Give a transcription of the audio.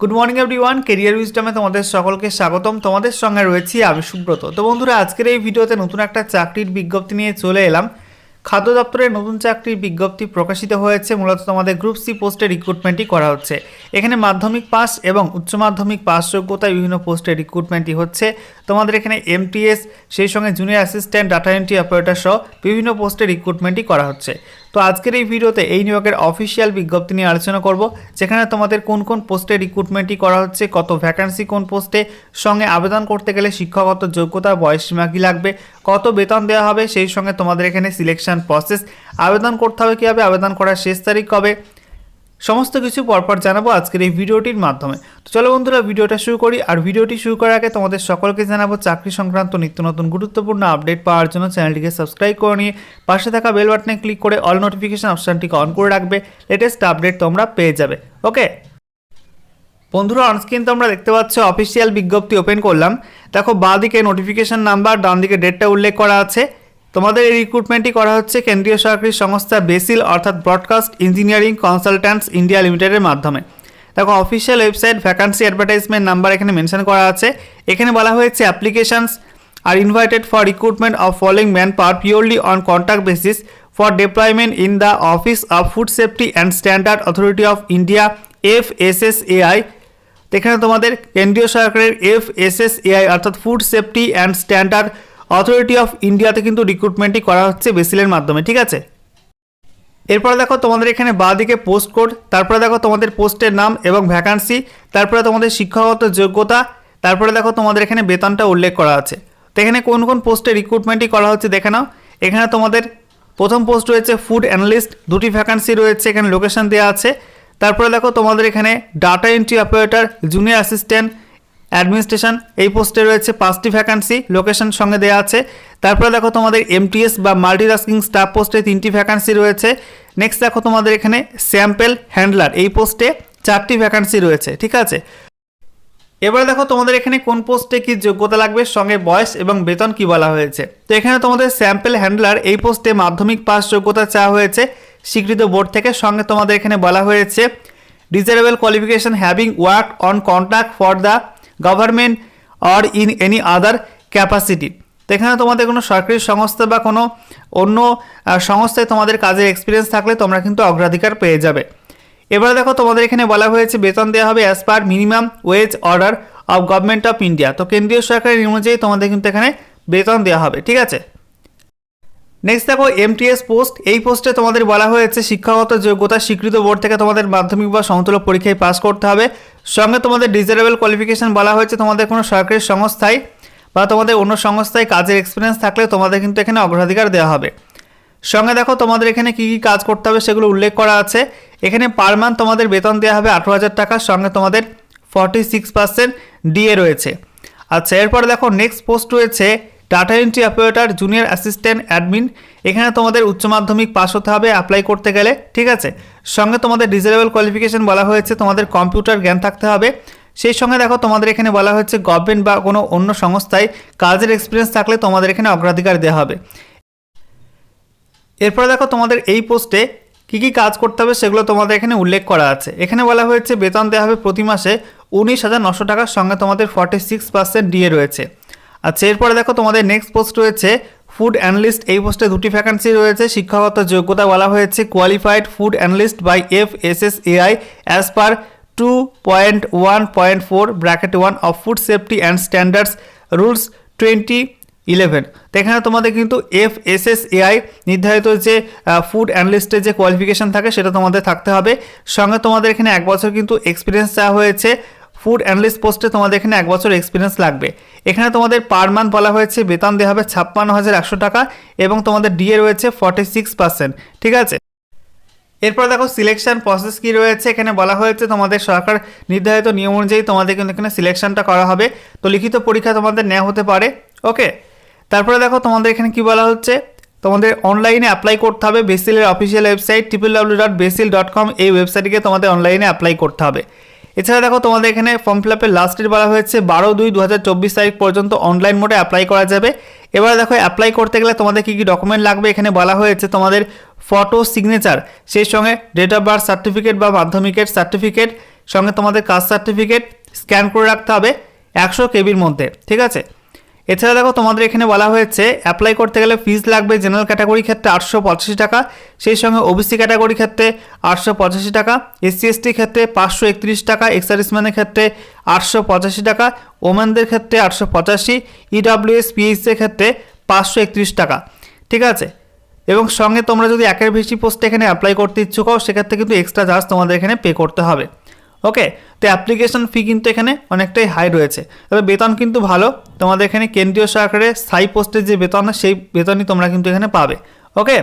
Good morning everyone career উইজডমে তোমাদের সকলকে স্বাগতম। তোমাদের সঙ্গে রয়েছি আমি সুব্রত। তো বন্ধুরা, আজকের এই ভিডিওতে নতুন একটা চাকরির বিজ্ঞপ্তি নিয়ে চলে এলাম। খাদ্য দপ্তরের নতুন চাকরির বিজ্ঞপ্তি প্রকাশিত হয়েছে। মূলত তোমাদের গ্রুপ সি পোস্টে রিক্রুটমেন্টই করা হচ্ছে। এখানে মাধ্যমিক পাস এবং উচ্চ মাধ্যমিক পাস যোগ্যতায় বিভিন্ন পোস্টে রিক্রুটমেন্টই হচ্ছে। তোমাদের এখানে এমটিএস সেই সঙ্গে junior assistant data entry operator সহ বিভিন্ন পোস্টে রিক্রুটমেন্টই করা হচ্ছে। তো আজকের এই ভিডিওতে এই নিয়োগের অফিসিয়াল বিজ্ঞপ্তি নিয়ে আলোচনা করব, যেখানে তোমাদের কোন কোন পোস্টে রিক্রুটমেন্টই করা হচ্ছে, কত ভ্যাকান্সি কোন পোস্টে, সঙ্গে আবেদন করতে গেলে শিক্ষাগত যোগ্যতা বয়সসীমা কী লাগবে, কত বেতন দেওয়া হবে, সেই সঙ্গে তোমাদের এখানে সিলেকশন প্রসেস আবেদন করতে হবে কীভাবে, আবেদন করার শেষ তারিখ কবে, সমস্ত কিছু পরপর জানাব আজকের এই ভিডিওটির মাধ্যমে। তো চলো বন্ধুরা, ভিডিওটা শুরু করি। আর ভিডিওটি শুরু করার আগে তোমাদের সকলকে জানাব, চাকরি সংক্রান্ত নিত্য নতুন গুরুত্বপূর্ণ আপডেট পাওয়ার জন্য চ্যানেলটিকে সাবস্ক্রাইব করে নিয়ে পাশে থাকা বেল বাটনে ক্লিক করে অল নোটিফিকেশান অপশানটিকে অন করে রাখবে। লেটেস্ট আপডেট তোমরা পেয়ে যাবে। ওকে? বন্ধুরা অনস্ক্রিন তোমরা দেখতে পাচ্ছ অফিসিয়াল বিজ্ঞপ্তি ওপেন করলাম। দেখো, বাঁ দিকে নোটিফিকেশন নাম্বার ডান দিকে ডেটটা উল্লেখ করা আছে। তোমাদের এই রিক্রুটমেন্টটি করা হচ্ছে কেন্দ্রীয় সরকারি সংস্থা বেসিল, অর্থাৎ ব্রডকাস্ট ইঞ্জিনিয়ারিং কনসালট্যান্টস ইন্ডিয়া লিমিটেডের মাধ্যমে। দেখো official website vacancy advertisement number এখানে মেনশন করা আছে। এখানে বলা হয়েছে applications are invited for recruitment of following manpower purely on contact basis for deployment in the office of food safety and standard authority of India F S S AI এখানে তোমাদের কেন্দ্রীয় সরকারের এফ এস এস এআই অর্থাৎ food safety and standard authority of ইন্ডিয়াতে কিন্তু রিক্রুটমেন্টই করা হচ্ছে বেসিলের মাধ্যমে, ঠিক আছে? এরপরে দেখো তোমাদের এখানে বাঁ দিকে পোস্ট কোড তারপরে দেখো তোমাদের পোস্টের নাম এবং ভ্যাকান্সি তারপরে তোমাদের শিক্ষাগত যোগ্যতা, তারপরে দেখো তোমাদের এখানে বেতনটা উল্লেখ করা আছে। তো এখানে কোন কোন পোস্টে রিক্রুটমেন্টই করা হচ্ছে দেখে নাও। এখানে তোমাদের প্রথম পোস্ট রয়েছে ফুড অ্যানালিস্ট দুটি ভ্যাকান্সি রয়েছে, এখানে লোকেশন দেওয়া আছে। তারপরে দেখো তোমাদের এখানে data entry operator junior assistant administration, এই পোস্টে রয়েছে পাঁচটি ভ্যাকান্সি লোকেশন সঙ্গে দেওয়া আছে। তারপরে দেখো তোমাদের এমটিএস বা মাল্টিটাস্কিং স্টাফ পোস্টে তিনটি ভ্যাকান্সি রয়েছে। নেক্সট দেখো তোমাদের এখানে স্যাম্পেল হ্যান্ডলার এই পোস্টে চারটি ভ্যাকান্সি রয়েছে, ঠিক আছে? এবারে দেখো তোমাদের এখানে কোন পোস্টে কি যোগ্যতা লাগবে, সঙ্গে বয়স এবং বেতন কি বলা হয়েছে। তো এখানে তোমাদের স্যাম্পেল হ্যান্ডলার এই পোস্টে মাধ্যমিক পাস যোগ্যতা চাওয়া হয়েছে। স্বীকৃত বোর্ড থেকে সঙ্গে তোমাদের এখানে বলা হয়েছে desirable qualification having work on contact for the government or in any other capacity তো এখানে তোমাদের কোনো সরকারি সংস্থা বা কোনো অন্য সংস্থায় তোমাদের কাজের এক্সপিরিয়েন্স থাকলে তোমরা কিন্তু অগ্রাধিকার পেয়ে যাবে। এবারে দেখো তোমাদের এখানে বলা হয়েছে, বেতন দেওয়া হবে as per minimum wage order of government of India তো কেন্দ্রীয় সরকারের অনুযায়ী তোমাদের কিন্তু এখানে বেতন দেওয়া হবে, ঠিক আছে? নেক্সট দেখো এমটিএস পোস্ট এই পোস্টে তোমাদের বলা হয়েছে, শিক্ষাগত যোগ্যতা স্বীকৃত বোর্ড থেকে তোমাদের মাধ্যমিক বা সমতুল্য পরীক্ষায় পাস করতে হবে। সঙ্গে তোমাদের ডিজারেবল কোয়ালিফিকেশন বলা হয়েছে, তোমাদের কোনো সরকারি সংস্থায় বা তোমাদের অন্য সংস্থায় কাজের এক্সপিরিয়েন্স থাকলে তোমাদের কিন্তু এখানে অগ্রাধিকার দেওয়া হবে। সঙ্গে দেখো তোমাদের এখানে কী কী কাজ করতে হবে সেগুলো উল্লেখ করা আছে। এখানে পার মান্থ তোমাদের বেতন দেওয়া হবে আঠেরো হাজার টাকার সঙ্গে তোমাদের ফর্টি সিক্স পার্সেন্ট ডিএ রয়েছে। আচ্ছা এরপরে দেখো নেক্সট পোস্ট রয়েছে data entry operator junior assistant admin এখানে তোমাদের উচ্চ মাধ্যমিক পাস হতে হবে অ্যাপ্লাই করতে গেলে, ঠিক আছে? সঙ্গে তোমাদের ডিজারেবল কোয়ালিফিকেশন বলা হয়েছে, তোমাদের কম্পিউটার জ্ঞান থাকতে হবে। সেই সঙ্গে দেখো, তোমাদের এখানে বলা হয়েছে গভর্নমেন্ট বা কোনো অন্য সংস্থায় কাজের এক্সপিরিয়েন্স থাকলে তোমাদের এখানে অগ্রাধিকার দেওয়া হবে। এরপরে দেখো, তোমাদের এই পোস্টে কী কী কাজ করতে হবে সেগুলো তোমাদের এখানে উল্লেখ করা আছে। এখানে বলা হয়েছে, বেতন দেওয়া হবে প্রতি মাসে উনিশ হাজার নশো টাকার সঙ্গে তোমাদের ফর্টি সিক্স পার্সেন্ট ডিএ রয়েছে। আচ্ছা এরপরে দেখো তোমাদের নেক্সট পোস্ট রয়েছে। ফুড অ্যানালিস্ট এই পোস্টে দুটি ভ্যাকান্সি রয়েছে। শিক্ষাগত যোগ্যতা বলা হয়েছে qualified food analyst by F S S AI as per two point one point four bracket one of food safety and standards rules twenty eleven তো এখানে তোমাদের কিন্তু এফ এস এস এআই নির্ধারিত যে ফুড অ্যানালিস্টের যে কোয়ালিফিকেশন থাকে, সেটা তোমাদের থাকতে হবে। সঙ্গে তোমাদের এখানে এক বছর কিন্তু এক্সপিরিয়েন্স চাওয়া হয়েছে। ফুড অ্যানালিস্ট পোস্টে তোমাদের এখানে এক বছর এক্সপিরিয়েন্স লাগবে। এখানে তোমাদের পার মান্থ বলা হয়েছে বেতন দেওয়া হবে ছাপ্পান্ন হাজার একশো টাকা এবং তোমাদের ডিএ রয়েছে ফর্টি সিক্স পার্সেন্ট ঠিক আছে? এরপর দেখো সিলেকশন প্রসেস কি রয়েছে, এখানে বলা হয়েছে তোমাদের সরকার নির্ধারিত নিয়ম অনুযায়ী তোমাদের কিন্তু এখানে সিলেকশনটা করা হবে। তো লিখিত পরীক্ষা তোমাদের নেওয়া হতে পারে ওকে তারপরে দেখো তোমাদের এখানে কি বলা হচ্ছে, তোমাদের অনলাইনে অ্যাপ্লাই করতে হবে বেসিলের official website triple W dot BECIL dot com এই ওয়েবসাইটে তোমাদের অনলাইনে অ্যাপ্লাই করতে হবে। এছাড়া দেখো তোমাদের এখানে ফর্ম ফিল আপের লাস্ট ডেট বলা হয়েছে বারো দুই দু তারিখ পর্যন্ত অনলাইন মোডে অ্যাপ্লাই করা যাবে। এবার দেখো অ্যাপ্লাই করতে গেলে তোমাদের কী কী ডকুমেন্ট লাগবে? এখানে বলা হয়েছে তোমাদের ফটো সিগনেচার সেই সঙ্গে ডেট অফ বার্থ সার্টিফিকেট বা মাধ্যমিকের সার্টিফিকেট সঙ্গে তোমাদের কাস্ট সার্টিফিকেট স্ক্যান করে রাখতে হবে একশো কেবির মধ্যে, ঠিক আছে? এছাড়া দেখো, তোমাদের এখানে বলা হয়েছে অ্যাপ্লাই করতে গেলে ফিজ লাগবে জেনারেল ক্যাটাগরি ক্ষেত্রে আটশো পঁচাশি টাকা, সেই সঙ্গে ওবিসি ক্যাটাগরি ক্ষেত্রে আটশো পঁচাশি টাকা এসসি এসটি ক্ষেত্রে পাঁচশো একত্রিশ টাকা এক্স সার্ভিসম্যানের ক্ষেত্রে আটশো পঁচাশি টাকা, ওমেনদের ক্ষেত্রে আটশো পঁচাশি ইডাব্লিউএস পিএইচসির ক্ষেত্রে পাঁচশো একত্রিশ টাকা। ঠিক আছে? এবং সঙ্গে তোমরা যদি একের বেশি পোস্টে এখানে অ্যাপ্লাই করতে ইচ্ছুক হও, সেক্ষেত্রে কিন্তু এক্সট্রা চার্জ তোমাদের এখানে পে করতে হবে। ওকে তো অ্যাপ্লিকেশন ফি কিন্তু এখানে অনেকটাই হাই রয়েছে। তবে বেতন কিন্তু ভালো। তোমাদের এখানে কেন্দ্রীয় সরকারের স্থায়ী পোস্টের যে বেতন, সেই বেতনই তোমরা কিন্তু এখানে পাবে। ওকে